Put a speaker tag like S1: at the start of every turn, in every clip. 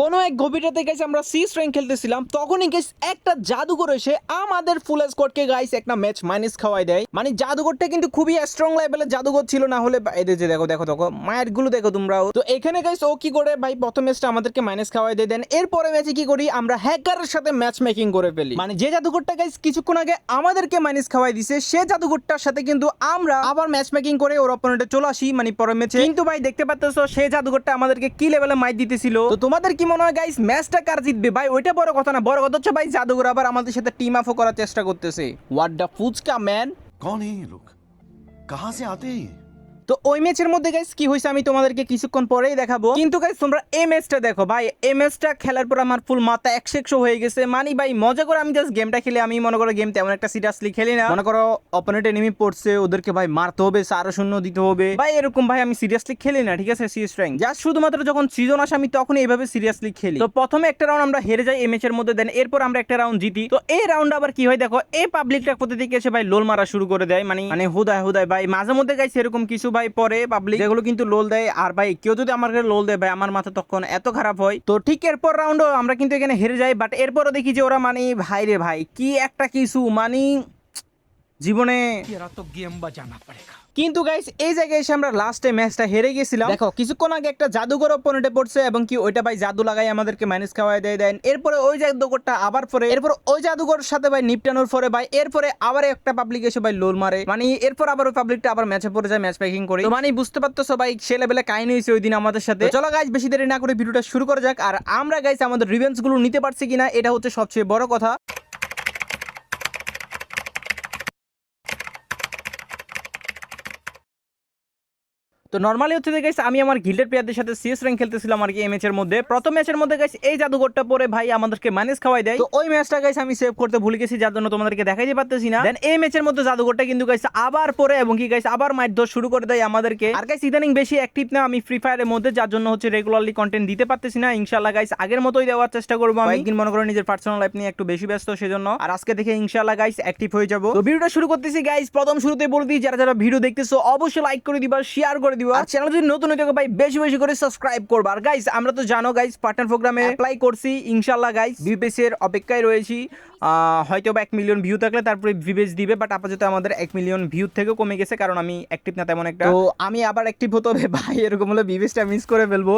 S1: কোনো এক গভীরতে গাইস আমরা সি স্ট্রেং খেলতেছিলাম, তখনই গাইস একটা জাদুঘর এসে আমাদের ফুল স্কোয়াডকে গাইস একটা ম্যাচ মাইনাস খাওয়াই দেয়। মানে জাদুঘরটা কিন্তু খুবই স্ট্রং লেভেলের জাদুঘর ছিল না হলে এদের যে দেখো দেখো দেখো মায়েরগুলো দেখো তোমরাও তো এখানে গাইস ও কি করে, ভাই, প্রথম ম্যাচটা আমাদেরকে মাইনাস খাওয়াই দিয়ে দেন। এরপরে ম্যাচে কি করি, আমরা হ্যাকারের সাথে ম্যাচ মেকিং করে ফেলি। মানে যে জাদুঘরটা গাইস কিছুক্ষণ আগে আমাদেরকে মাইনাস খাওয়াই দিছে, সে জাদুঘরটার সাথে কিন্তু আমরা আবার ম্যাচ মেকিং করে ওর অপোনেন্টে চলে আসি। মানে পরের ম্যাচে কিন্তু ভাই, দেখতে পাচ্ছ সেই জাদুঘরটা আমাদেরকে কি লেভেলে মাইট দিতেছিল? তো তোমাদের কি মনে হয় গাইস ম্যাচটা কার জিতবে? ভাই, ওইটা বড় কথা না, বড় কথা হচ্ছে, ভাই, জাদুঘর আবার আমাদের সাথে টিম আপ করার চেষ্টা করতেছে। হোয়াট দা ফুচকা ম্যান
S2: কোন এই লোক কাহা সে আতে হ্যায়
S1: তো ওই ম্যাচের মধ্যে গাইস কি হয়েছে আমি তোমাদেরকে কিছুক্ষণ পরেই দেখাবো। কিন্তু গাইস তোমরা এই ম্যাচটা দেখো ভাই। এই ম্যাচটা খেলার পর আমার ফুল মাথা একশো একশো হয়ে গেছে। মানে ভাই মজা করে আমি জাস্ট গেমটা খেলে। আমি মনে করো গেম তেমন একটা সিরিয়াসলি খেলি না। মনে করো অপোনেন্ট এনিমি পড়ছে ওদেরকে ভাই মারতে হবে সারো শূন্য দিতে হবে। ভাই এরকম ভাই আমি সিরিয়াসলি খেলি না ঠিক আছে? সিরিয়াস র্যাঙ্ক জাস্ট শুধুমাত্র যখন সিজন আসে আমি তখন এইভাবে সিরিয়াসলি খেলি। তো প্রথমে একটা রাউন্ড আমরা হেরে যাই এই ম্যাচের মধ্যে দেন এরপর আমরা একটা রাউন্ড জিতি। তো এই রাউন্ড আবার কি হয় দেখো এই পাবলিকটা কোথা থেকে এসে ভাই লোল মারা শুরু করে দেয়। মানে মানে হুদায় হুদায় ভাই মাঝে মধ্যে গাইছে এরকম কিছু ভাই ভাই পরে পাবলিক যেগুলো কিন্তু লোল দেয়। আর ভাই কেউ যদি আমার লোল দেয় ভাই আমার মাথা তখন এত খারাপ হয়। তো ঠিক এরপর রাউন্ডও আমরা কিন্তু এখানে হেরে যাই। বাট এরপরও দেখি যে ওরা মানে ভাই রে ভাই কি একটা কিছু? মানে জীবনে
S3: গেম বাজানা পড়েগা
S1: কিন্তু গাইস এই জায়গায় এসে আমরা লাস্টে ম্যাচটা হেরে গেছিলাম। দেখো, কিছুক্ষণ আগে একটা জাদুঘর অপোনেন্টে পড়ছে এবং কি ওইটা ভাই জাদু লাগাই আমাদেরকে মাইনাস খাওয়াই দেয়, দেন এরপরে ওই জাদুঘরটা আবার পরে, এরপর ওই জাদুঘর সাথে ভাই নিপটানোর পরে ভাই এরপরে আবার একটা পাবলিক এসে ভাই লোল মারে। মানে এরপর আবার ওই পাবলিকটা আবার ম্যাচে পড়ে যায় ম্যাচ প্যাকিং করে মানে বুঝতে পারতো সবাই সে লেভেলে কাহিনী হয়েছে ওই দিন আমাদের সাথে। চলো গাইস বেশি দেরি না করে ভিডিওটা শুরু করা যাক। আর আমরা গাইস আমাদের রিভেন্সগুলো নিতে পারছি কিনা, এটা হচ্ছে সবচেয়ে বড় কথা। তো নর্মালি হচ্ছে যে গাইস আমি আমার গিল্ডের প্লেয়ারদের সাথে সিএস র্যাঙ্ক খেলতেছিলাম আর কি এই ম্যাচের মধ্যে। প্রথম ম্যাচের মধ্যে গাইস এই জাদুঘরটা পরে ভাই আমাদেরকে মাইনাস খাওয়াই দেয়। তো ওই ম্যাচটা গাইস আমি সেভ করতে ভুলে গেছি যার জন্য তোমাদেরকে দেখাইতে পারতেছি না। দেন এই ম্যাচের মধ্যে জাদুঘরটা কিন্তু গাইস আবার পরে এবং কি গাইস আবার মাইট ধর শুরু করে দেয় আমাদেরকে। আর গাইস ইদানিং বেশি অ্যাক্টিভ না আমি ফ্রি ফায়ারের মধ্যে যার জন্য হচ্ছে রেগুলারলি কন্টেন্ট দিতে পারতেছি না। ইনশাআল্লাহ গাইস আগের মতোই দেওয়ার চেষ্টা করব আমি। একদিন মনে করো নিজের পার্সোনাল লাইফ নিয়ে একটু বেশি ব্যস্ত সেজন্য। আর আজকে থেকে ইনশাআল্লাহ গাইস অ্যাক্টিভ হয়ে যাব। তো ভিডিওটা শুরু করতেছি গাইস প্রথম শুরুতে বলে দিই যারা যারা ভিডিও দেখতেছো অবশ্যই লাইক করে দিবা শেয়ার করে দিবা। আর চ্যানেল যদি নতুন হয়ে থাকে ভাই বেশি বেশি করে সাবস্ক্রাইব করব। আর গাইস আমরা তো জানো গাইস পার্টনার প্রোগ্রামে অ্যাপ্লাই করছি ইনশাল্লাহ গাইস বিপিএস এর অপেক্ষায় রয়েছি। হয়তো বা এক মিলিয়ন ভিউ থাকলে তারপরে বিবেচ দিবে বাট আপাতত আমাদের এক মিলিয়ন ভিউ থেকেও কমে গেছে, কারণ আমি অ্যাক্টিভ না তেমন একটা। তো আমি আবার অ্যাক্টিভ হতে হবে, ভাই, এরকম হলে বিবেচটা মিস করে ফেলব।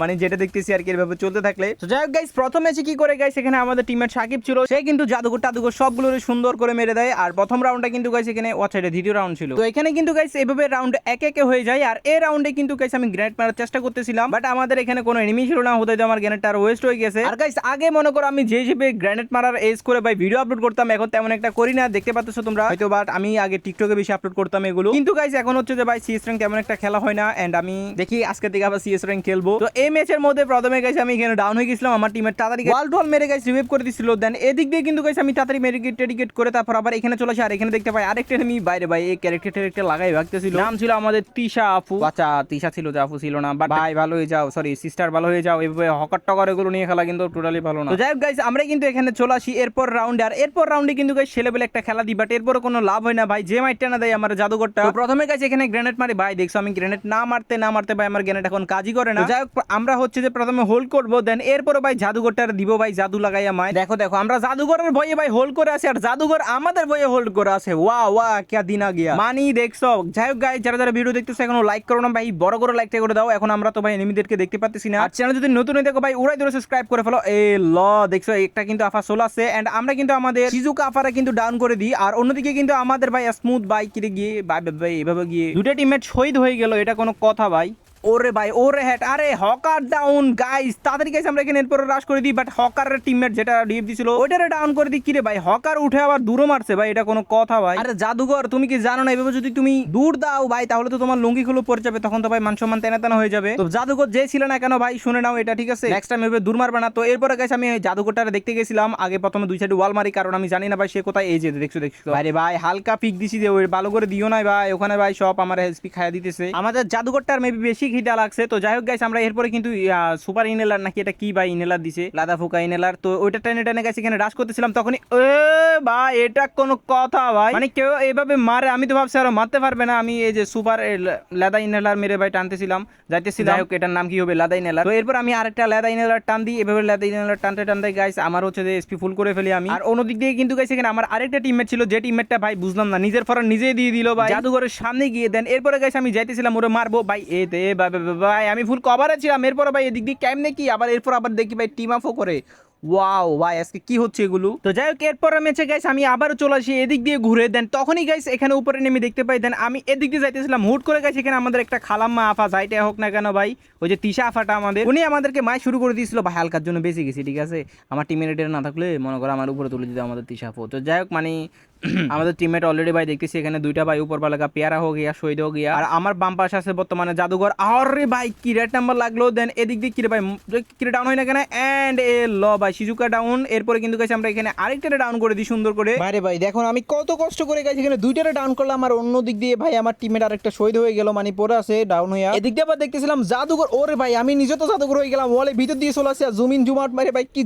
S1: মানে যেটা দেখতেছি আর কি, এভাবে চলতে থাকলে। তো যাই হোক গাইস প্রথম ম্যাচে কি করে গাইস এখানে আমাদের টিমের সাকিব ছিল। সে কিন্তু জাদুঘর টাদুঘর সবগুলো সুন্দর করে মেরে দেয়, আর প্রথম রাউন্ডটা কিন্তু গাইস এখানে ওয়াচাইডে দ্বিতীয় রাউন্ড ছিল। তো এখানে কিন্তু গাইস এভাবে রাউন্ড একে একে হয়ে যায়, আর এই রাউন্ডে কিন্তু গাইস আমি গ্রেনেড মারার চেষ্টা করতেছিলাম বাট আমাদের এখানে কোনো এনিমি ছিল না। হতে আমার গ্রেনেডটা আর ওয়েস্ট হয়ে গেছে। আর গাইস আগে মনে করো আমি যে হিসেবে গ্রেনেড মারার এজ করে ভাই ভিডিও আপলোড করতাম, এখন তেমন একটা করি না, দেখতে পাচ্ছ তোমরা। হয়তো বাট আমি আগে টিকটকে বেশি আপলোড করতাম এগুলো। কিন্তু গাইস এখন হচ্ছে যে ভাই সিএস র্যাঙ্ক তেমন একটা খেলা হয় না এন্ড আমি দেখি আজকে থেকে আবার সিএস র্যাঙ্ক খেলব। তো এই ম্যাচের মধ্যে প্রথমে গাইস আমি এখানে ডাউন হয়ে গেছিলাম, আমার টিমের তাড়াতাড়ি ওয়াল টল মেরে গাইস রিভাইভ করে দিছিল। দেন এদিক দিয়ে কিন্তু গাইস আমি তাড়াতাড়ি মেডিকেট টেডিকেট করে তারপর আবার এখানে চলে আসি, আর এখানে দেখতে পাই আরেকটা আমি বাইরে ভাই, এই ক্যারেক্টার ট্যারেক্টার লাগাই ভাগতেছিল। নাম ছিল আমাদের তিশা আপু। আচ্ছা তিশা ছিল যে আপু, ছিল না বাট ভাই, ভালো হয়ে যাও সরি সিস্টার ভালো হয়ে যাও এভাবে হকার টকার এগুলো নিয়ে খেলা কিন্তু টোটালি ভালো না। তো যাই হোক গাইস আমরা কিন্তু এখানে চলে আসি, এরপর রাউন্ডে আর এরপর রাউন্ডে কিন্তু গাইস ছেলেবেলে একটা খেলা দিই বাট এরপর কোনো লাভ হয় না ভাই। যে মাইটটা না দেয় আমার জাদুঘরটা। প্রথমে গাইস এখানে গ্রেনেড মারি। ভাই দেখছ আমি গ্রেনেড না মারতে না মারতে ভাই আমার গ্রেনেড এখন কাজই করে না। যাই হোক আমরা হচ্ছে যে প্রথমে হোল্ড করব দেন এরপরে ভাই জাদুঘরটা দিব ভাই জাদু লাগাইয়া মায় দেখো দেখো আমরা জাদুঘরের ভয়ে ভাই হোল্ড করে আছি আর জাদুঘর আমাদের ভয়ে হোল্ড করে আছে। ওয়া ওয়া কে দিনা গিয়া। মানি দেখছ? যাই হোক গাইস যারা যারা ভিডিও দেখতেছো এখনও লাইক করো না ভাই বড় করে লাইকটা করে দাও। এখন আমরা তো ভাই এনিমিদেরকে দেখতে পাচ্ছি না। আর চ্যানেল যদি নতুন হয়ে দেখো ভাই উড়াই ধরে সাবস্ক্রাইব করে ফেলো। এ ল দেখছ একটা কিন্তু আফা সোল আছে। এন্ড আমরা কিন্তু আমাদের সিজুকা আফারা কিন্তু ডাউন করে দিই। আর অন্যদিকে কিন্তু আমাদের ভাই স্মুথ বাইক গিয়ে ভাই এভাবে গিয়ে দুটা টিমমেট শহীদ হয়ে গেল, এটা কোনো কথা ভাই। ওরে ভাই ওরে হ্যাট আরে হকার ডাউন গাইস তাড়াতাড়ি গাইস আমরা এখানে এরপর রাশ করে দিই বাট হকারের টিমমেট যেটা ডিএফ দিছিল ওইটারে ডাউন করে দিই। কিরে ভাই হকার উঠে আবার দূরও মারছে ভাই এটা কোনো কথা ভাই। আরে জাদুঘর তুমি কি জানো না এভাবে যদি তুমি দূর দাও ভাই তাহলে তো তোমার লুঙ্গি খুলে পড়ে যাবে তখন তো ভাই মান সম্মান তেনা তেনা হয়ে যাবে। তো জাদুঘর যে ছিল না কেন ভাই শুনে নাও এটা ঠিক আছে? নেক্সট টাইম এভাবে দূর মারবে না। তো এরপরে গাইস আমি এই জাদুঘরটারে দেখতে গেছিলাম আগে প্রথমে দুই সাইড ওয়াল মারি কারণ আমি জানি না ভাই সে কোথায় এই যে দেখছ দেখছ। আরে ভাই হালকা পিক দিছি যে ওই ভালো করে দিও না ভাই ওখানে ভাই সব আমার হেসপি খাইয়া দিতেছে। আমাদের জাদুঘরটার মেবি বেশি খিদা লাগছে। তো যাই হোক গাইস আমরা এরপরে কিন্তু সুপার ইনেলার নাকি এটা কি ভাই ইনেলার দিছে? লাদা ফুকা ইনেলার তো ওইটা টেনে টেনে গেছে এখানে রাশ করতেছিলাম তখনই এ ভাই এটা কোনো কথা ভাই। মানে কেউ এইভাবে মারে আমি তো ভাবছি আরও মারতে পারবে না। আমি এই যে সুপার লাদা ইনেলার মেরে ভাই টানতেছিলাম যাইতেছিলাম। যাই হোক এটার নাম কি হবে? লাদা ইনহেলার তো এরপর আমি আরেকটা লাদা ইনেলার টান দিই। এভাবে লাদা ইনহেলার টানতে টানতে গাইস আমার হচ্ছে যে এসপি ফুল করে ফেলি আমি। আর অন্যদিক দিয়ে কিন্তু গাইস এখানে আমার আরেকটা টিমমেট ছিল যে টিমমেটটা ভাই বুঝলাম না নিজের ফরার নিজেই দিয়ে দিল ভাই। জাদুঘরের সামনে গিয়ে দেন। এরপরে গাইস আমি যাইতেছিলাম ওরে মারবো। ভাই এ দে ভাই ভাই, আমি ফুল কভারে ছিলাম। এরপরে ভাই এদিক দিয়ে কেমনে কি? আবার এরপর আবার দেখি ভাই টিম আফও করে। ওয়াও ভাই আজকে কি হচ্ছে এগুলো? তো যাই হোক এরপর ম্যাচে গাইস আমি আবারও চলে আসি। এদিক দিয়ে ঘুরে দেন। তখনই গাইস এখানে উপরে নেমে দেখতে পাই দেন আমি এদিক দিয়ে যাইতেছিলাম। হুট করে গাইস এখানে আমাদের একটা খালাম্মা আফা যাইতে হোক না কেন ভাই ওই যে তিশা আফাটা আমাদের উনি আমাদেরকে মায় শুরু করে দিয়েছিল ভাই হালকার জন্য বেঁচে গেছি ঠিক আছে? আমার টিমের না থাকলে মনে করো আমার উপরে তুলে দিতে আমাদের তিশা আফো। তো যাই হোক মানে আমাদের টিমমেট অলরেডি ভাই দেখতেছি এখানে দুইটা ভাই উপর পালাকা পেয়ারা হো গিয়া শহীদ হো গিয়া। আর আমার বাম পাশে আছে বর্তমানে জাদুঘর। আরে ভাই কি রেড নাম্বার লাগল? দেন এদিক দিয়ে কি রে ভাই কি ডাউন হয় না কেন? এন্ড এ ল ভাই শিজুকা ডাউন এরপরে কিন্তু গেছে আমরা এখানে আরেকটা ডাউন করে দিই সুন্দর করে।
S4: বাইরে ভাই দেখুন আমি কত কষ্ট করে গেছি এখানে দুইটারে ডাউন করলাম। আর অন্য দিক দিয়ে ভাই আমার টিমের আরেকটা শহীদ হয়ে গেল মানে পরে আছে ডাউন হয়ে। এদিক দিয়ে আবার দেখতেছিলাম জাদুঘর। ওরে ভাই আমি নিজে তো জাদুঘর হয়ে গেলাম ওয়ালে ভিতর দিয়ে চলে আসছে জুম ইন জুম আউট মারে ভাই কি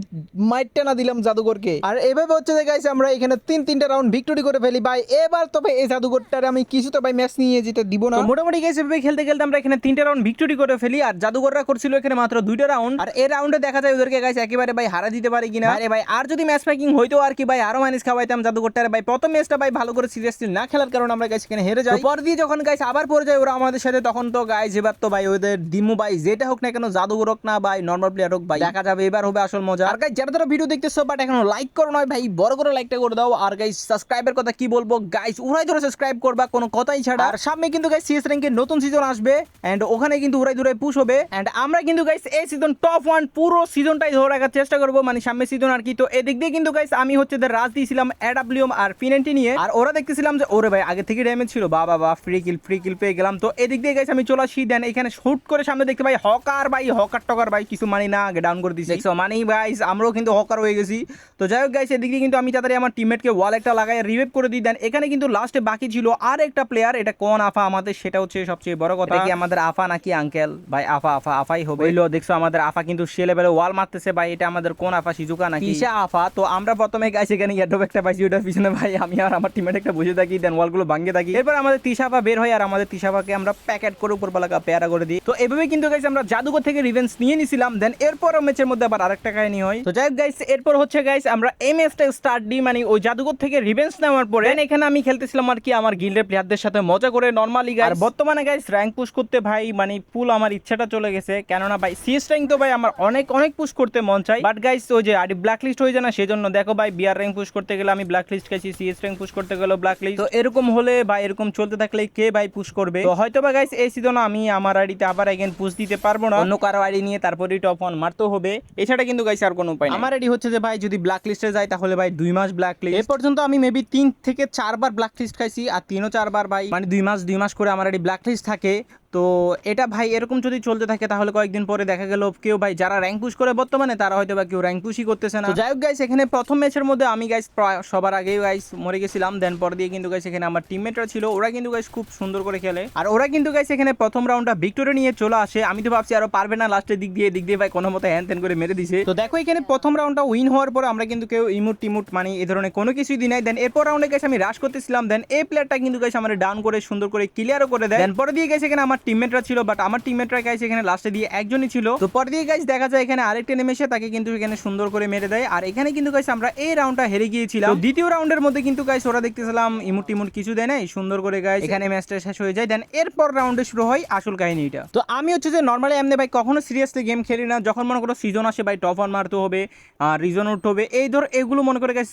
S4: মাইটটা না দিলাম জাদুঘরকে। আর এভাবে হচ্ছে যে গাইছে আমরা এখানে তিন তিনটা রাউন্ড ভিক্টোরি করে ফেলি। ভাই এবার তবে এই জাদুঘরটার আমি কিছুতে ভাই ম্যাচ নিয়ে যেতে দিব না।
S1: মোটামুটি গেছে এভাবে খেলতে খেলতে আমরা এখানে তিনটা রাউন্ড ভিক্টোরি করে ফেলি আর জাদুঘররা করছিল এখানে মাত্র দুইটা রাউন্ড আর এই রাউন্ডে দেখা যায় ওদেরকে গাইছে একেবারে ভাই হারা দিতে পারে কিনা। আরে ভাই আর যদি ম্যাচ প্যাকিং হইতো আর কি ভাই আরও মাইনাস খাওয়াইতাম জাদুঘরটারে। ভাই প্রথম ম্যাচটা ভাই ভালো করে সিরিয়াসলি না খেলার কারণে আমরা গাইছে এখানে হেরে যাই। পর দিয়ে যখন গাইছে আবার পরে যায় ওরা আমাদের সাথে তখন তো গাইজ এবার তো ভাই ওদের দিমু ভাই যেটা হোক না কেন জাদুঘর হোক না ভাই নর্মাল প্লেয়ার হোক ভাই। দেখা যাবে এবার হবে আসল মজা। আর গাইজ যারা যারা ভিডিও দেখতেছো বাট এখনও লাইক করো নয় ভাই বড় করে লাইকটা করে দাও। আর গাইজ সাবস্ক্রাইবের কথা কি বলব? গাইজ উড়াই ধরে সাবস্ক্রাইব করবা কোনো কথাই ছাড়া। আর সামনে কিন্তু গাইজ সিএস র্যাঙ্কের নতুন সিজন আসবে এন্ড ওখানে কিন্তু উড়াই ধরে পুশ হবে। এন্ড আমরা কিন্তু গাইজ এই সিজন টপ ওয়ান পুরো সিজনটাই ধরে রাখার চেষ্টা করব মানে সামনে সিজন আর কি। তো এদিক দিয়ে কিন্তু গাইজ আমি হচ্ছে যে রাজ দিয়েছিলাম অ্যাডাব্লিউম আর ফিনেন্টি নিয়ে। আর ওরা দেখতেছিলাম যে ওরে ভাই আগে থেকে ড্যামেজ ছিল। বাবা বা ফ্রি কিল ফ্রি কিল পেয়ে গেলাম। তো এদিক দিয়ে গাইজ আমি চলে আসি। দেন এখানে শুট করে সামনে দেখতে পাই হকার ভাই হকার টকার ভাই কিছু মানি না আগে ডাউন করে দিচ্ছি দেখছ মানি গাইজ আমরাও কিন্তু হকার হয়ে গেছি। তো যাই হোক গাইজ এদিক দিয়ে কিন্তু আমি তাড়াতাড়ি আমার টিমমেটকে ওয়াল একটা লাগাই রিভাইভ করে দিই দেন। এখানে কিন্তু লাস্টে বাকি ছিল আর একটা প্লেয়ার এটা কোন আফা আমাদের? সেটা হচ্ছে সবচেয়ে বড় কথা। কি আমাদের আফা নাকি আঙ্কেল ভাই আফা আফা আফাই হবে। হইল দেখছ আমাদের আফা কিন্তু সে লেভেলে ওয়াল মারতেছে। ভাই এটা আমাদের কোন আফা শিজুকা নাকি? ঈশা আফা? তো আমরা প্রথমে গাইছি এখানে ইয়াডব একটা পাইছি ওটার পিছনে ভাই আমি আর আমার টিমমেট একটা বসে থাকি দেন ওয়ালগুলো ভাঙে থাকি। এরপর আমাদের তিশাফা বের হয় আর আমাদের তিশাফাকে আমরা প্যাকেট করে উপর বেলাকা পেয়ারা করে দিই। তো এভাবে কিন্তু গাইছি আমরা জাদুঘর থেকে রিভেন্স নিয়ে নিছিলাম দেন এরপর ম্যাচের মধ্যে আবার আরেকটা কাহিনী হয়। তো যাই হোক গাইস এরপর হচ্ছে গাইস আমরা এই ম্যাচটা স্টার্ট দিই মানে ওই জাদুঘর থেকে রিভেন্স নেওয়ার পরে এখানে আমি খেলতেছিলাম আর কি আমার গিল্ডের প্লেয়ারদের সাথে মজা করে নর্মালি গাইস আর বর্তমানে গাইস র্যাঙ্ক পুশ করতে ভাই মানে ফুল আমার ইচ্ছাটা চলে গেছে। কেননা ভাই সিএস র্যাঙ্ক তো ভাই আমার অনেক অনেক পুশ করতে মন চাই বাট গাইস ওই যে আরে ব্ল্যাক লিস্ট হয়ে যায় না সেজন্য দেখো ভাই বিআর র্যাঙ্ক পুশ করতে গেলে আমি ব্ল্যাক লিস্ট খাইছি সিএস র্যাঙ্ক পুশ করতে গেলে ব্ল্যাক লিস্ট তো এরকম হলে ভাই এরকম চলতে থাকলে কে ভাই পুশ করবে? তো হয়তো বা গাইস এই সিজনে আমি আমার আইডিতে আবার এগেন পুশ দিতে পারব না। অন্য কারও আইডি নিয়ে তারপরেই টপ ওয়ান মারতে হবে। এছাড়া কিন্তু গাইস আর কোনো উপায় নেই। আমার আইডি হচ্ছে যে ভাই যদি ব্ল্যাক লিস্টে যায় তাহলে ভাই দুই মাস ব্ল্যাক লিস্ট এ পর্যন্ত আমি মেবি তিন থেকে চারবার ব্ল্যাক লিস্ট খাইছি, আর তিনও চারবার ভাই। মানে দুই মাস দুই মাস করে আমার আইডি ব্ল্যাক লিস্ট থাকে। তো এটা ভাই এরকম যদি চলতে থাকে, তাহলে কয়েকদিন পরে দেখা গেল কেউ ভাই, যারা র্যাঙ্ক পুশ করে বর্তমানে, তারা হয়তো বা কেউ র্যাঙ্ক পুশই করতেছে না। যাই হোক গাইস এখানে প্রথম ম্যাচের মধ্যে আমি গাইস সবার আগেই গাইস মরে গেছিলাম। দেন পর দিয়ে কিন্তু গাইস এখানে আমার টিমমেটরা ছিল। ওরা কিন্তু গাইস খুব সুন্দর করে খেলে। আর ওরা কিন্তু গাইস এখানে প্রথম রাউন্ডটা ভিক্টোরি নিয়ে চলে আসে। আমি তো ভাবছি, আরও পারবে না লাস্টের দিক দিয়ে দিক দিয়ে ভাই কোনো মতো হ্যান করে মেরে দিছে। তো দেখো, এখানে প্রথম রাউন্ডটা উইন হওয়ার পর আমরা কিন্তু কেউ ইমুট টিমুট মানে এই ধরনের কোনো কিছুই দিই নাই। দেন এরপর রাউন্ডে গেছে আমি রাশ করতেছিলাম দেন এই প্লেয়ারটা কিন্তু গাইস আমার ডাউন করে, সুন্দর করে ক্লিয়ারও করে দেয়। পরে দিয়ে গেছে এখানে আমার টিমমেটরা ছিল বাট আমার টিমমেটরা গেছে এখানে লাস্টে দিয়ে একজনই ছিল। তো পরে দিয়ে গাইস দেখা যায় এখানে আরেকটা নেমেছে তাকে কিন্তু এখানে সুন্দর করে মেরে দেয়। আর এখানে কিন্তু গাইস আমরা এই রাউন্ডটা হেরে গিয়েছিলাম। দ্বিতীয় রাউন্ডের মধ্যে কিন্তু গাইস ওরা দেখতেছিলাম ইমুট টিমুট কিছু দেয় নাই, সুন্দর করে গাইস এখানে ম্যাচটা শেষ হয়ে যায়। দেন এরপর রাউন্ডে শুরু হয় আসল কাহিনীটা। তো আমি হচ্ছে যে নর্মালি এমনি ভাই কখনো সিরিয়াসলি গেম খেলি না। যখন মনে করো সিজন আসে ভাই টপ ওয়ান মারতে হবে আর রিজন উঠতে হবে এই ধর এগুলো মনে করে গাইস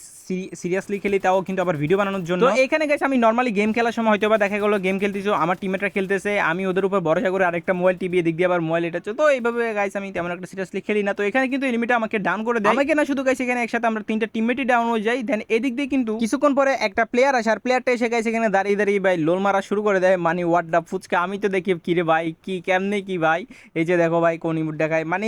S1: সিরিয়াসলি খেলি, তাও কিন্তু আবার ভিডিও বানানোর জন্য। এখানে গেছে আমি নর্মালি গেম খেলার সময় হয়তো বা দেখা গেলো গেম খেলতেছি আমার টিমেটরা খেলতেছে আমি ওদের উপর ভরসা করে আরেকটা মোবাইল টিভি দিক দিয়ে আবার মোবাইল এটা তো এইভাবে গাইস আমি তেমন একটা সিরিয়াসলি খেলি না। তো এখানে কিন্তু এনিমিটা আমাকে ডাউন করে দেয়। আমাকে না শুধু গাইছে এখানে একসাথে আমরা তিনটা টিমমেটই ডাউন হয়ে যাই। দেন এদিক দিয়ে কিন্তু কিছুক্ষণ পরে একটা প্লেয়ার আসে আর প্লেয়ারটা এসে গাইস এখানে দাঁড়িয়ে দাঁড়িয়ে ভাই লোল মারা শুরু করে দেয়। মানে ওয়াট দা ফুচকা আমি তো দেখি কি রে ভাই কি কেমনে কি ভাই? এই যে দেখো ভাই কোন ইমুট দেখায়। মানে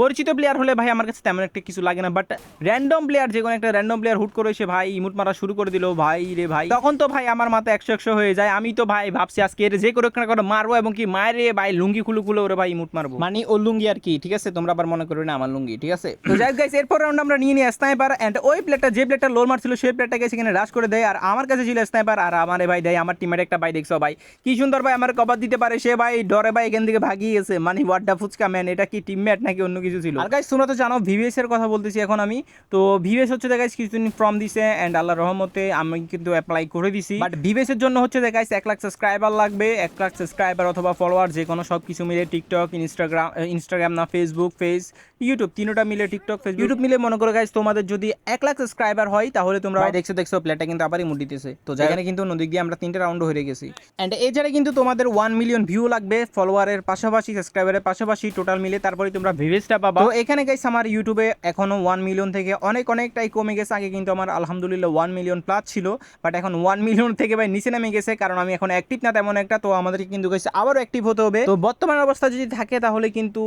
S1: পরিচিত প্লেয়ার হলে ভাই আমার কাছে তেমন একটা কিছু লাগে না বাট র্যান্ডম প্লেয়ার যে কোনো একটা র্যান্ডম প্লেয়ার হুট করে এসে ভাই ইমুট মারা শুরু করে দিল ভাই রে ভাই। তখন তো ভাই আমার মাথা একশো একশো হয়ে যায় আমি তো ভাই ভাবছি আজকে এর যে করে করে মারবো এবং কি মায়ের ভাই লুঙ্গি খুলু খুলে ওরে ভাই ইমুট মারবো। মানে ও লুঙ্গি আর কি ঠিক আছে? তোমরা আবার মনে করবে না আমার লুঙ্গি ঠিক আছে? তো যাই গাইস এরপর রাউন্ড আমরা নিয়ে নিই স্নাইপার এন্ড ওই প্লেটটা যে প্লেটটা লোল মারছিল সেই প্লেটটা গেছে এখানে রাশ করে দেয় আর আমার কাছে ছিল স্নাইপার আর আমারে ভাই দেয় আমার টিমের একটা ভাই দেখছ ভাই? কি সুন্দর ভাই আমার কভার দিতে পারে সে ভাই ডরে ভাই এখান থেকে ভাগিয়ে গেছে। মানে ওয়ার্ডা ফুচকা ম্যান এটা কি টিমমেট নাকি অন্য কিছু? ছিল। আর গাইস তোমরা তো জানো ভিভিএস এর কথা বলতেছি এখন আমি। তো ভিভিএস হচ্ছে গাইস কিছুদিন ফর্ম দিছে এন্ড আল্লাহ রহমতে আমি কিন্তু অ্যাপ্লাই করে দিছি। বাট ভিভিএস এর জন্য হচ্ছে গাইস এক লাখ সাবস্ক্রাইবার লাগবে এক লাখ সাবস্ক্রাইবার অথবা ফলোয়ার যে কোনো সব কিছু মিলে টিকটক ইনস্টাগ্রাম ইনস্টাগ্রাম না ফেসবুক ফেস ইউটিউব তিনোটা মিলে টিকটক ফেসবুক ইউটিউব মিলে মনে করো গাইস তোমাদের যদি এক লাখ সাবস্ক্রাইবার হয় তাহলে তোমরা দেখছ দেখছ প্লেটা কিন্তু আবারই মুড দিতেছে। তো যেখানে কিন্তু নদীক দিয়ে আমরা তিনটে রাউন্ড হয়ে গেছি। এন্ড এছাড়া কিন্তু তোমাদের ওয়ান মিলিয়ন ভিউ লাগবে ফলোয়ারের পাশাপাশি সাবস্ক্রাইবারের পাশাপাশি টোটাল মিলে তারপরে তোমরা ভিভেসটা পাবা তো এখানে গাইস আমার ইউটিউবে এখনও ওয়ান মিলিয়ন থেকে অনেক, অনেকটাই কমে গেছে। আগে কিন্তু আমার আলহামদুলিল্লাহ ওয়ান মিলিয়ন প্লাস ছিল বাট এখন ওয়ান মিলিয়ন থেকে ভাই নিচে নেমে গেছে, কারণ আমি এখন অ্যাক্টিভ না তেমন একটা, তো আমাদেরকে কিন্তু গাইস আবারও অ্যাক্টিভ হতে হবে। তো বর্তমান অবস্থা যদি থাকে তাহলে কিন্তু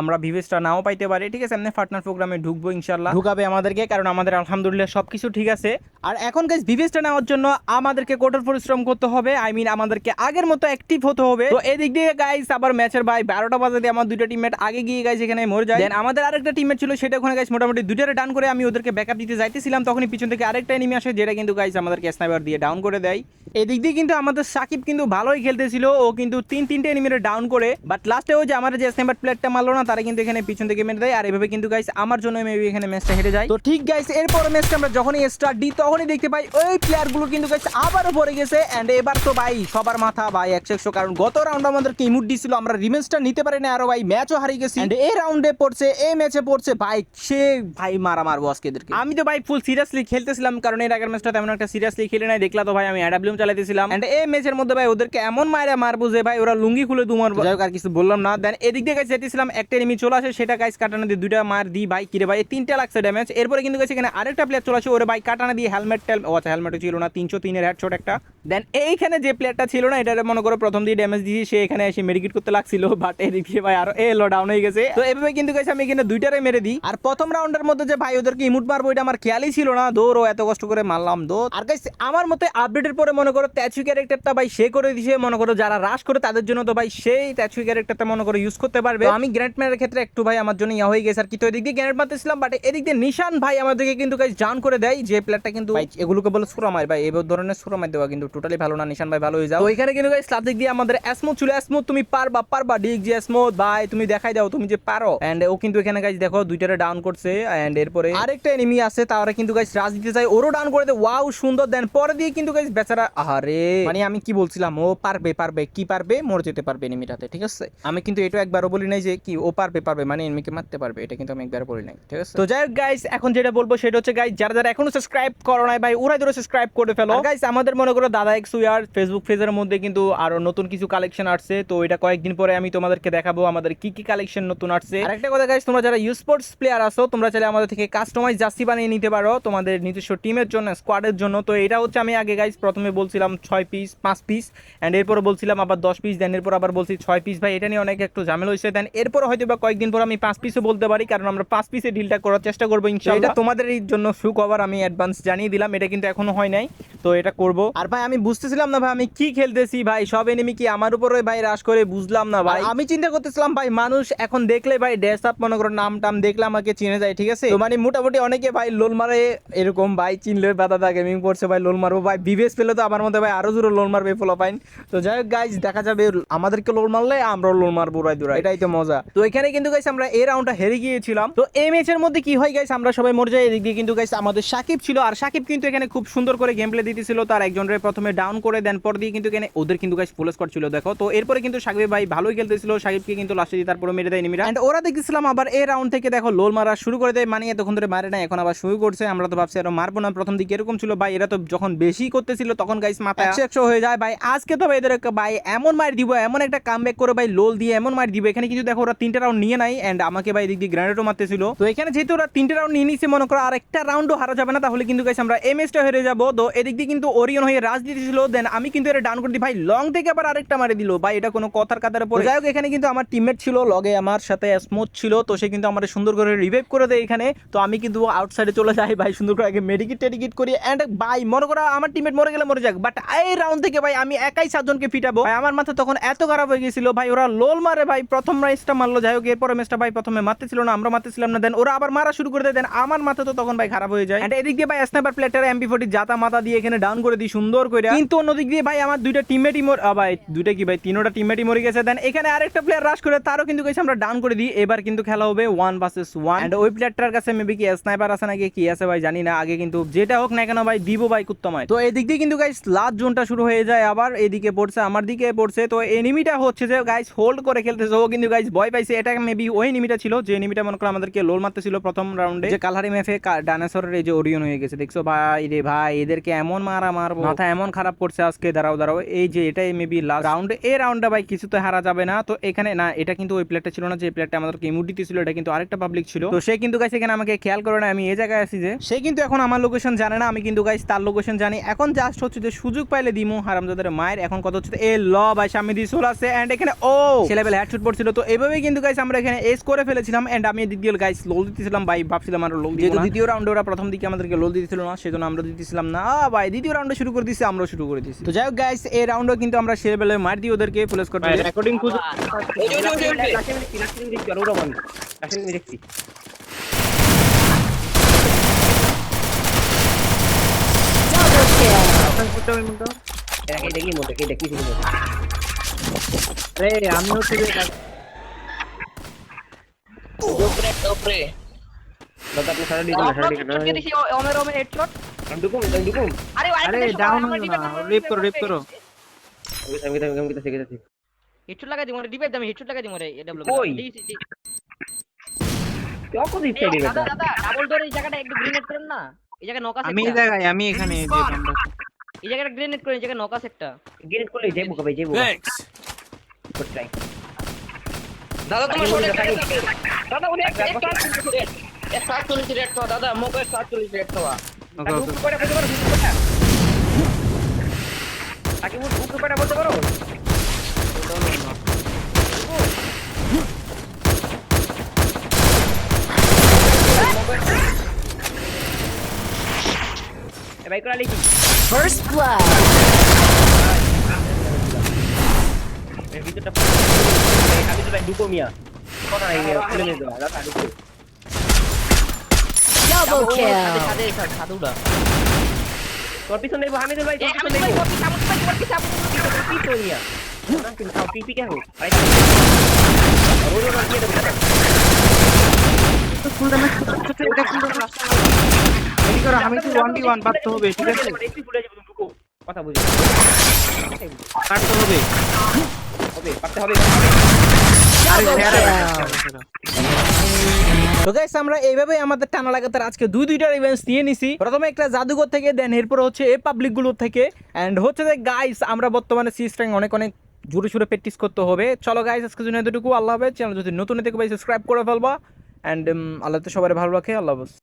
S1: আমরা ভিভেসটা নাও পাইতে পারি। ঠিক আছে, এমনি পার্টনার প্রোগ্রামে ঢুকবো ইনশাল্লাহ ঢুকাবে আমাদেরকে, কারণ আমাদের আলহামদুলিল্লাহ সব কিছু ঠিক আছে। আর এখন গাইস ভিভেসটা নেওয়ার জন্য আমাদেরকে কঠোর পরিশ্রম করতে হবে। আই মিন আমাদেরকে আগের মতো অ্যাক্টিভ হতে হবে। তো এদিক দিয়ে গাইস আবার ম্যাচের ভাই বারোটা বাজে দিয়ে আমার দুইটা টিমমেট আগে গিয়ে গাইস এখানে মরে যায় Then আমাদের আরেকটা টিমমেট ছিল, সেটা ওখানে গাইস মোটামুটি দুইটারে ডাউন করে আমি ওদেরকে ব্যাকআপ দিতে যাইতেছিলাম। তখনই পিছন থেকে আরেকটা এনিমি আসে, যেটা কিন্তু গাইস আমাদেরকে স্নাইপার দিয়ে ডাউন করে দেয়। এদিক দিয়ে কিন্তু আমাদের সাকিব কিন্তু ভালোই খেলতেছিল, ও কিন্তু তিন, তিনটে এনিমিরে ডাউন করে। বাট লাস্টে ও যে আমার যে স্নাইপার প্লেয়ারটা মারলো না, তারা কিন্তু এখানে পিছন থেকে মেরে দেয়। আর এভাবে কিন্তু গাইস আমার জন্য মেবি এখানে ম্যাচটা হেরে যায়। তো ঠিক গাইস এরপর ম্যাচটা আমরা যখনই স্টার্ট দিই, তখনই দেখতে পাই ওই প্লেয়ারগুলো কিন্তু গাইস আবারও পড়ে গেছে। এন্ড এবার তো ভাই, সবার মাথা ভাই, একশো একশো। কারণ গত রাউন্ড আমাদেরকে ইমুট দিছিল, আমরা রিভেঞ্জটা নিতে পারি না আরও ভাই ম্যাচও হারিয়ে গেছি। এই রাউন্ডে পড়ছে এই ম্যাচে পড়ছে। ভাই সে ভাই মারা মারবো আজকে এদেরকে। আমি তো ভাই ফুল সিরিয়াসলি খেলতেছিলাম কারণ এর আগের ম্যাচটা তেমন একটা সিরিয়াসলি খেলে নাই। দেখলা তো ভাই আমি অ্যাডাব্লিউম চালাইতেছিলাম। এন্ড এই ম্যাচের মধ্যে ভাই ওদেরকে এমন মায়েরা মারবো যে ভাই ওরা লুঙ্গি খুলে দু মারবো। যাই আর কিছু বললাম না। দেন এদিক দিয়ে গাইস যেতেছিলাম একটা এনিমি চলে আসে সেটা গাইস কাটানো দিয়ে দুইটা মার দিই। ভাই কিরে ভাই এই তিনটা লাগছে ড্যামেজ এরপরে কিন্তু গেছে এখানে আরেকটা প্লেয়ার চলে আসে ওরে ভাই কাটানা দিয়ে হেলমেট টেল ও আচ্ছা হেলমেটও ছিল না তিনশো তিনের হেডশট একটা। দেন এইখানে যে প্লেয়ারটা ছিল না এটা মনে করো প্রথম দিয়ে ড্যামেজ দিয়েছি সে এখানে এসে মেডিকেট করতে লাগছিল। বাট এদিক দিয়ে ভাই আরও এলো ডাউন হয়ে গেছে। তো এভাবে কিন্তু গেছে আমি এখানে দুইটারে মেরে দিই। আর প্রথম রাউন্ডের মধ্যে যে ভাই ওদেরকে ইমুট মারবো এটা আমার খেয়ালই ছিল না। দৌড় ও এত কষ্ট করে মারলাম দৌড় আর গাইস আমার মতে আপডেটের পরে মনে করো ট্যাচু ক্যারেক্টারটা ভাই সে করে দিছে। মনে করো যারা রাশ করে তাদের জন্য তো ভাই সেই ট্যাচু ক্যারেক্টারটা মনে করো ইউজ করতে পারবে। আমি গ্র্যান্ড ম্যানের ক্ষেত্রে একটু ভাই আমার জন্য ইয়া হয়ে গেছে আর কি। তো এদিক দিয়ে গ্র্যান্ড মারতেছিলাম বাট এদিক দিয়ে নিশান ভাই আমাদেরকে কিন্তু গাইস জান করে দেয়। যে প্লেয়ারটা কিন্তু ভাই এগুলোকে বলে সুরা মার ভাই। এই ধরনের সুরা মার দেওয়া কিন্তু টোটালি ভালো না। নিশান ভাই ভালো হয়ে যাও। তো এখানে কিন্তু গাইস দিক দিয়ে আমাদের অ্যাসমুথ ছিল অ্যাসমুথ তুমি পারবা পারবা। ডিগ যে অ্যাসমুথ ভাই তুমি দেখাই দাও তুমি যে পারো। এন্ড ও কিন্তু এখানে গাইস দেখো, দুইটারে ডাউন করছে এন্ড এরপরে আরেকটা এনিমি আছে, তারা কিন্তু গাইস রাজ দিতে চাই ওরও ডাউন করে দেয়। ওয়াও সুন্দর দেন পরে দিয়ে কিন্তু গাইস বেচারা আরে মানে আমি কি বলছিলাম, ও পারবে পারবে, কি পারবে, মরে যেতে পারবে এনিমিটাতে ঠিক আছে? আমি কিন্তু এটা একবারও বলি নাই যে কি, ও পারবে পারবে মানে এনিমিকে মারতে পারবে, এটা কিন্তু আমি একবার বলি নাই, ঠিক আছে? তো যাই হোক গাইস এখন যেটা বলব সেটা হচ্ছে গাইস যারা যারা এখনও সাবস্ক্রাইব করো নাই, ভাই, ওরাই ধরে সাবস্ক্রাইব করে ফেলো। গাইস আমাদের মনে করো, দাদা এক্স উইয়ার ফেসবুক পেজের মধ্যে কিন্তু আরও নতুন কিছু কালেকশন আসছে, তো এটা কয়েকদিন পরে আমি তোমাদেরকে দেখাবো, আমাদের কি কি কালেকশন নতুন আসছে। আর একটা কথা গাইস তোমরা যারা স্পোর্টস প্লেয়ার আসো তোমরা চাইলে আমাদের থেকে কাস্টমাইজ জার্সি বানিয়ে নিতে পারো তোমাদের নিজস্ব টিমের জন্য স্কোয়াডের জন্য। তো এটা হচ্ছে আমি আগে গাইস প্রথমে বলছিলাম ছয় পিস পাঁচ পিস অ্যান্ড এরপর বলছিলাম আবার দশ পিস দেন এরপর আবার বলছি ছয় পিস ভাই এটা নিয়ে অনেক একটু ঝামেলা হয়েছে। দেন এরপর হয়তো বা কয়েকদিন পর আমি পাঁচ পিসও বলতে পারি কারণ আমরা পাঁচ পিসে ডিলটা করার চেষ্টা করব ইনশাআল্লাহ এটা তোমাদের এই জন্য সুখবর আমি অ্যাডভান্স জানিয়ে দিলাম এটা কিন্তু এখনও হয় নাই। তো এটা করব। আর ভাই আমি বুঝতেছিলাম না ভাই আমি কি খেলতেছি ভাই সব এনিমি কি আমার উপরে ভাই রাশ করে বুঝলাম না ভাই। আমি চিন্তা করতেছিলাম ভাই মানুষ এখন দেখলে ভাই ড্রেস আপ মনে করো, নাম টাম দেখলে আমাকে চিনে যায়, ঠিক আছে? মানে মোটামুটি অনেকে ভাই লোল মারে, এরকম ভাই চিনলে বাদা গেমিং করছে, ভাই লোল মারবো। ভাই বিবেস পেলে তো আমার মধ্যে ভাই আরও জোরে লোল মারবে ফলো পাইন তো যাই হোক গাইজ দেখা যাবে, আমাদেরকে লোল মারলে আমরাও লোল মারবো রাই দুরা এটাই তো মজা। তো এখানে কিন্তু গাইস আমরা এই রাউন্ডটা হেরে গিয়েছিলাম। তো এই ম্যাচের মধ্যে কি হয় গাইস আমরা সবাই মরে যাই, এদিক দিয়ে কিন্তু গাইস আমাদের সাকিব ছিল। আর সাকিব কিন্তু এখানে খুব সুন্দর করে গেম প্লে দিতেছিল, তার একজনের প্রথমে ডাউন করে দেন, পর দিয়ে কিন্তু এখানে ওদের কিন্তু গাইস ফুল স্কোয়াড ছিল, দেখো। তো এরপরে কিন্তু সাকিব ভাই ভালোই খেলতেছিল, সাকিবকে কিন্তু লাস্টে দিয়ে তারপরে মেরে দেয় নিমিরা এন্ড ওরা দেখতেছিলাম আবার এই রাউন্ড থেকে দেখো লোল মারা শুরু করে দেয় মানে এতক্ষণ ধরে মারে না এখন আবার শুরু করছে আমরা তো ভাবছি আরও মারবো না প্রথম দিকে এরকম ছিল ভাই এরা তো যখন বেশি করতেছিল তখন গাইস মাথা একশো একশো হয়ে যায় ভাই আজকে তো ভাই এদের ভাই এমন মার দিব এমন একটা কাম ব্যাক করে ভাই লোল দিয়ে এমন মার দিব এখানে কিন্তু দেখো ওরা তিনটা রাউন্ড নিয়ে নাই অ্যান্ড আমাকে ভাই এদিক দিয়ে গ্রানেডও মারতেছিল। তো এখানে যেহেতু ওরা তিনটা রাউন্ড নিয়ে নিচ্ছে মনে করো আর একটা রাউন্ডও হারা যাবে না তাহলে কিন্তু গাইস আমরা এমএসটা হেরে যাব। তো এদিক দিয়ে কিন্তু ওরিয়ন হয়ে রাজ দিতেছিল দেন আমি কিন্তু এটা ডাউন করে দিই ভাই লং থেকে আবার আরেকটা মারে দিল ভাই এটা কোনো কথার কাতার পরে যাই হোক এখানে কিন্তু আমার টিমমেট ছিল লগে আমার সাথে স্মুথ স্মুথ ছিল, তো সে কিন্তু আমাদের সুন্দর করে রিভাইভ করে দেয় এখানে। তো আমি কিন্তু আউটসাইডে চলে যাই ভাই সুন্দর করে আগে মেডিকেট টেডিকেট করি। অ্যান্ড ভাই, মনে করো আমার টিমমেট মরে গেলে মরে যাক। বাট এই রাউন্ড থেকে ভাই, আমি একাই সাতজনকে ফিটাবো ভাই, আমার মাথা তখন এত খারাপ হয়ে গেছিল। ভাই, ওরা লোল মারে ভাই, প্রথম ম্যাচটা মারলো। যাই হোক, এরপরে ম্যাচটা ভাই, প্রথমে মারতেছিল না, আমরা মারতেছিলাম না। দেন ওরা আবার মারা শুরু করে দেয়। দেন আমার মাথা তো তখন ভাই খারাপ হয়ে যায়। এন্ড এদিক দিয়ে ভাই স্নাইপার প্লেটার এমপি ফোর্টি জাতা মাথা দিয়ে এখানে ডাউন করে দিই সুন্দর করে কিন্তু অন্যদিক দিয়ে ভাই, আমার দুইটা টিমমেটই মর ভাই, দুইটা কি ভাই? তিনোটা টিমমেটই মরে গেছে। দেন এখানে আরেকটা প্লেয়ার রাশ করে, তারও কিন্তু গেছে আমরা ডাউন করে দিই। এবার কিন্তু খেলা হবে ওয়ান ভার্সেস ওয়ান এন্ড ওই প্লেয়ারটার কাছে মেবি কি স্নাইপার আছে নাকি কি আছে ভাই জানি না আগে কিন্তু যেটা হোক না কেন ভাই দিব ভাই কুত্তমায় তো এদিক দিয়ে কিন্তু গাইস লাস্ট জোনটা শুরু হয়ে যায় আবার এদিকে পড়ছে আমার দিকে পড়ছে। তো এনিমিটা হচ্ছে যে গাইস হোল্ড করে খেলতেছে। ও কিন্তু গাইস ভয় পাইছে। এটা মেবি ওই এনিমিটা ছিল যে এনিমিটা মনে করো আমাদেরকে লোল মারতেছিল প্রথম রাউন্ডে যে কালহারি ম্যাফে ডাইনোসরের এই যে ওরিয়ন হয়ে গেছে দেখছ ভাই রে ভাই এদেরকে এমন মারা মারবো। মাথা এমন খারাপ করছে আজকে দাঁড়াও দাঁড়াও। এই যে এটাই মেবি লাস্ট রাউন্ডে এই রাউন্ডটা ভাই কিছু তো হারা যাবে না। তো এখানে না এটা কিন্তু ওই প্লেয়ারটা ছিল না যে প্লেয়ারটা আমাদেরকে ইমুডিটি ছিল এটা কিন্তু আরেকটা পাবলিক ছিল তো সে কিন্তু গাইস এখানে আমাকে খেয়াল করে না আমি এই জায়গায় আছি যে সে কিন্তু এখন আমার লোকেশন জানে না আমি কিন্তু গাইস তার লোকেশন জানি এখন জাস্ট হচ্ছে যে সুযোগ পাইলে দিমু হারামজাদের মায়ের এখন কত হচ্ছে এ ল ভাই সামনে দিয়ে চলে আসছে এন্ড এখানে ও সে লেভেল হেডশট পড়ছিল তো এইভাবেই কিন্তু গাইস আমরা এখানে এস করে ফেলেছিলাম এন্ড আমি এদিক দিয়ে গাইস লোল দিতেছিলাম ভাই ভাবছিলাম আর লোল যেহেতু দ্বিতীয় রাউন্ডে ওরা প্রথম দিকে আমাদেরকে লোল দিতেছিল না সেজন্য আমরা দিতেছিলাম না ভাই দ্বিতীয় রাউন্ডে শুরু করে দিছি আমরাও শুরু করে দিছি তো যাই হোক গাইস এই রাউন্ডে কিন্তু আমরা সে লেভেলে মার দিই ওদেরকে প্লেস করতে
S5: রেকর্ডিং খুঁজে আমি দাদা আপনি সারা দিবেন সারা
S3: আরে ডাউন রিপ করো রিপ করো
S5: আমি আমি আমি শিখে যাচ্ছি
S6: হেডশট লাগাই দিমু রে ডিবেট দামি হেডশট লাগাই দিমু রে এডব্লিউ
S5: কই? কখন দিচ্ছে দিবে
S6: দাদা দাদা ডাবল ডোর এই জায়গাটা একটু গ্রেনেড করেন না। এই জায়গায় নকাস
S3: আমি এই জায়গায় আমি এখানে এই যে
S6: এই জায়গাটা গ্রেনেড করেন এই জায়গায় নকাস একটা
S5: গ্রেড করলে যাইবো কবে যাইবো কোথায়
S6: দাদা
S5: তোমার শটে দাদা উনি একটা একটা চল্লিশ রেট। তো দাদা মোকে একটা চল্লিশ রেট তো উপরে বলতে পারো তাকে উপরে বলতে পারো এ ভাই করা লিখি
S7: First blood.
S5: এর ভিতরটা আমি তো ভাই ঢুকো মিয়া কথা নাই মিয়া খুলে নিয়ে দাও দাদা ঢুকো
S7: Double kill.
S6: সাদে সাদে সাদুটা
S5: তোর পিছনে নেব হামিদুল ভাই তোর পিছনে নেব পিছনে মিয়া না কিন্তু খাও পিপি কে হোক আরে রোজ রোজ দিয়ে দেবো দাদা
S3: করো আমি তো 1v1 পারতে হবে ঠিক আছে
S5: যাব ঢুকো কথা বুঝি
S3: কাটতে হবে
S5: হবে পারতে হবে
S3: আরে
S7: Double
S3: ছেড়ে
S7: kill.
S1: তো গাইস আমরা এইভাবেই আমাদের টানা লাগাতার আজকে দুই দুইটার ইভেন্টস নিয়ে নিছি। প্রথমে একটা জাদুঘর থেকে দেন এরপর হচ্ছে এই পাবলিক থেকে। এন্ড হচ্ছে যে গাইস আমরা বর্তমানে সি স্ট্রিং অনেক অনেক জোরে সুরে প্র্যাকটিস করতে হবে। চলো গাইস আজকে জন্য এতটুকু। আল্লাহ হাফেজ। চ্যানেল যদি নতুন থেকে ভাই সাবস্ক্রাইব করে ফেলবা। এন্ড আল্লাহ তো সবাই ভালো রাখে। আল্লাহ হাফেজ।